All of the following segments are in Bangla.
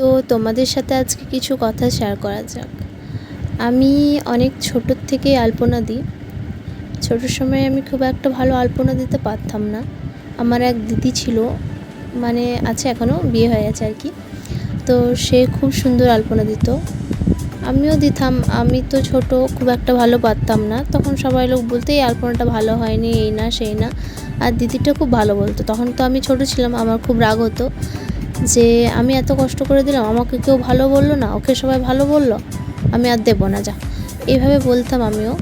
তো তোমাদের সাথে আজকে কিছু কথা শেয়ার করা যাক। আমি অনেক ছোটোর থেকেই আলপনা দিই। ছোটোর সময় আমি খুব একটা ভালো আলপনা দিতে পারতাম না। আমার এক দিদি ছিল মানে আছে এখনও বিয়ে হয়ে গেছে আর কি। তো সে খুব সুন্দর আলপনা দিত। আমিও দিতাম। আমি তো ছোট, খুব একটা ভালো পারতাম না। তখন সবাই লোক বলতো, এই আলপনাটা ভালো হয়নি, এই না, সেই না। আর দিদিটা খুব ভালো বলতো। তখন তো আমি ছোট ছিলাম, আমার খুব রাগ হতো। যে আমি এত কষ্ট করে দিলাম, আমাকে কেউ ভালো বলল না, ওকে সবাই ভালো বলল, আমি আর দেবো না, যা। এইভাবে বলতাম আমিও।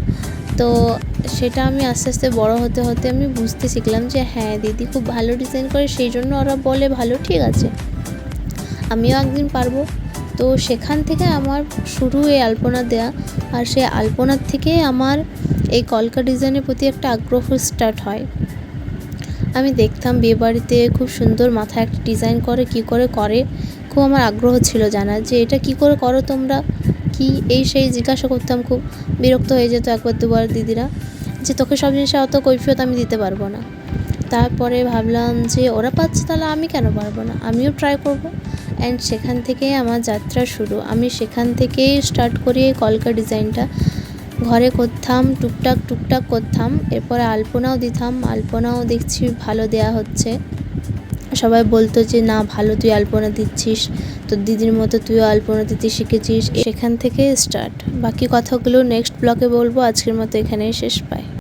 তো সেটা আমি আস্তে আস্তে বড় হতে হতে আমি বুঝতে শিখলাম যে হ্যাঁ দিদি খুব ভালো ডিজাইন করে, সেই জন্য ওরা বলে ভালো, ঠিক আছে। আমিও একদিন পারব। তো সেখান থেকে আমার শুরু এই আলপনা দেয়া, আর সেই আলপনার থেকে আমার এই কলকা ডিজাইনের প্রতি একটা আগ্রহ স্টার্ট হয়। আমি দেখতাম বিয়েবাড়িতে খুব সুন্দর মাথায় একটা ডিজাইন করে, কি করে করে। খুব আমার আগ্রহ ছিল জানার যে এটা কি করে করো তোমরা? কি এই সেই জিজ্ঞাসা করতাম, খুব বিরক্ত হয়ে যেত একবার দুবার দিদিরা যে তোকে সব জিনিসে অত কৈফিয়ত আমি দিতে পারব না। তারপরে ভাবলাম যে ওরা পাচ্ছে তাহলে আমি কেন পারব না? আমিও ট্রাই করব। অ্যান্ড সেখান থেকে আমার যাত্রা শুরু। আমি সেখান থেকেই স্টার্ট করি এই কলকা ডিজাইনটা ঘরে করতাম, টুকটাক টুকটাক করতাম। এরপরে আলপনাও দিতাম। আলপনাও দেখছি ভালো দেয়া হচ্ছে। সবাই বলতো যে, না, ভালো তুই আলপনা দিচ্ছিস। তোর দিদির মতো তুইও আলপনা দিতে শিখেছিস। সেখান থেকে স্টার্ট বাকি কথাগুলো নেক্সট ব্লকে বলব। আজকের মতো এখানেই শেষ। পাই